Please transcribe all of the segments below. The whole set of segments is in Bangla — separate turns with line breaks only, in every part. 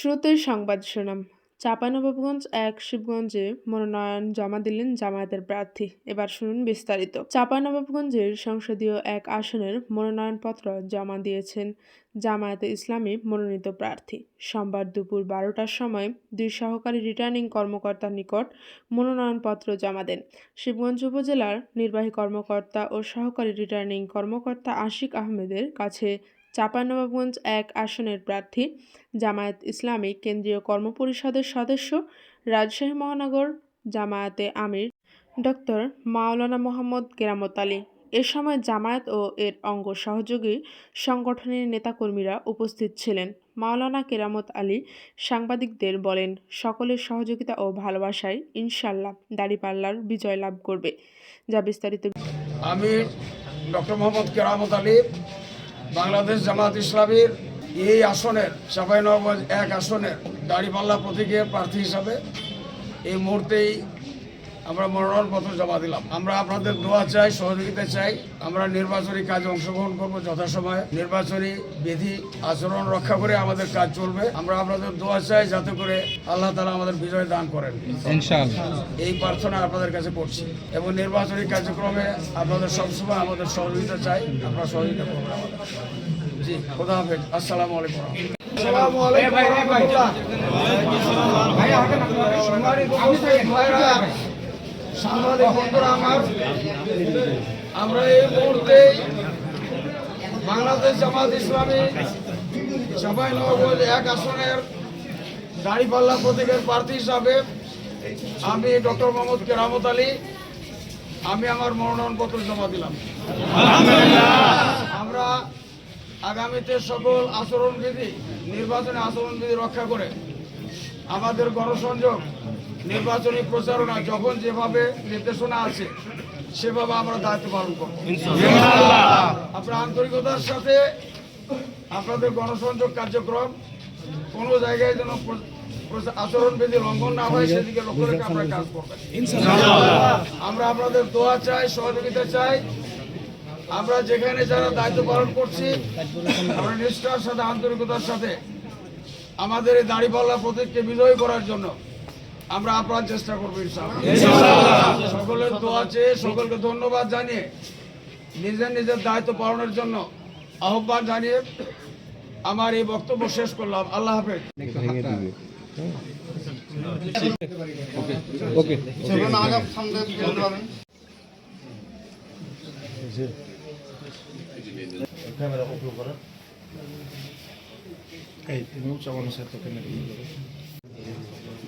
শুরুতেই সংবাদ শিরোনাম চাঁপাইনবাবগঞ্জ এক শিবগঞ্জে মনোনয়ন জমা দিলেন জামায়াতের প্রার্থী। এবার শুনুন বিস্তারিত। চাঁপাইনবাবগঞ্জের সংসদীয় এক আসনের মনোনয়নপত্র জমা দিয়েছেন জামায়াতে ইসলামী মনোনীত প্রার্থী। সোমবার দুপুর বারোটার সময় দুই সহকারী রিটার্নিং কর্মকর্তার নিকট মনোনয়নপত্র জমা দেন। শিবগঞ্জ উপজেলার নির্বাহী কর্মকর্তা ও সহকারী রিটার্নিং কর্মকর্তা আশিক আহমেদের কাছে চাঁপাইনবাবগঞ্জ এক আসনের প্রার্থী, জামায়াত ইসলামী কেন্দ্রীয় কর্মপরিষদের সদস্য, রাজশাহী মহানগর জামায়াতে আমির ডক্টর মাওলানা মোহাম্মদ কেরামত আলী। এ সময় জামায়াত ও এর অঙ্গ সহযোগী সংগঠনের নেতাকর্মীরা উপস্থিত ছিলেন। মাওলানা কেরামত আলী সাংবাদিকদের বলেন, সকলের সহযোগিতা ও ভালোবাসায় ইনশাল্লাহ দাড়িপাল্লার বিজয় লাভ করবে। যা বিস্তারিত
আমি ডক্টর মোহাম্মদ কেরামত আলী বাংলাদেশ জামাত ইসলামীর এই আসনের চাঁপাইনবাবগঞ্জ এক আসনের দাড়িপাল্লা প্রতীকের প্রার্থী হিসাবে এই মুহূর্তেই আমরা মনোনয়নপত্র জমা দিলাম। আমরা আপনাদের দোয়া চাই সহযোগিতা চাই। আমরা নির্বাচনী কাজে অংশগ্রহণ করব যথাসময়ে। নির্বাচনী বিধি আচরণ রক্ষা করে আমাদের কাজ চলবে। আমরা আপনাদের দোয়া চাই যাতে করে আল্লাহ তালা আমাদের বিজয় দান করেন। এই প্রার্থনা আপনাদের কাছে করছি। এবং নির্বাচনী কার্যক্রমে আপনাদের সবসময় আমাদের সহযোগিতা চাই। আপনারা সহযোগিতা করবেন আমাদের। জি খোদা হাফেজ। আসসালামু আলাইকুম। আসসালামু সাংবাদিক বন্ধুরা আমার, আমরা এই মুহূর্তে বাংলাদেশ জামাত ইসলামী সবাই নবগঞ্জ এক আসনের দাঁড়িপাল্লা প্রতীকের প্রার্থী হিসাবে আমি ডক্টর মোহাম্মদ কেরামত আলী, আমি আমার মনোনয়নপত্র জমা দিলাম। আমরা আগামীতে সকল আচরণবিধি, নির্বাচনী আচরণবিধি রক্ষা করে আমাদের গণসংযোগ নির্বাচনী প্রচারণা যখন যেভাবে নির্দেশনা আছে সেভাবে আমরা দায়িত্ব পালন করব। আপনার আন্তরিকতার সাথে আপনাদের গণসংযোগ কার্যক্রম কোনো জায়গায় যেন আচরণবিধি লঙ্ঘন না হয় সেদিকে লক্ষ্য রেখে আপনারা কাজ করবেন। আমরা আপনাদের দোয়া চাই সহযোগিতা চাই। আমরা যেখানে যারা দায়িত্ব পালন করছি আমরা নিষ্ঠার সাথে আন্তরিকতার সাথে আমাদের এই দাড়িপাল্লা প্রতীককে বিজয়ী করার জন্য আমরা আপ্রাণ চেষ্টা করব সকলের দোয়া চেয়ে সকলকে ধন্যবাদ জানিয়ে নিজের নিজের দায়িত্ব পালনের জন্য আহ্বান জানিয়ে আমার এই বক্তব্য শেষ করলাম। আল্লাহ হাফেজ।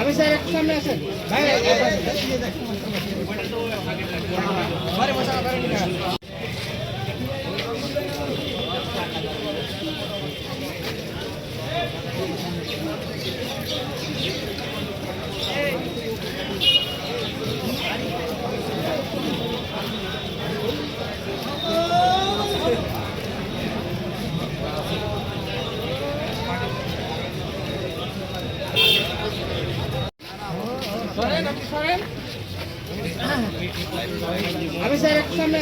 আমি স্যার একটু সামনে আসেন
ভাই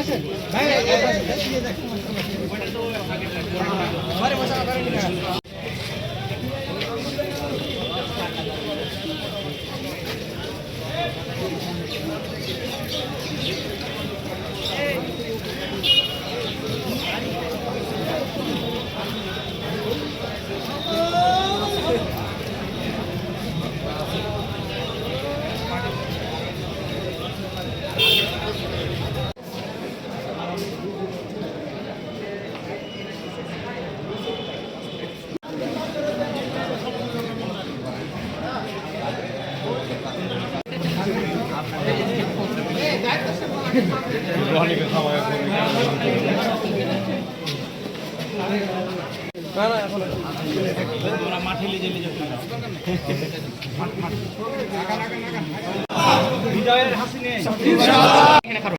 Vale, বিজয়ের হাসি নেই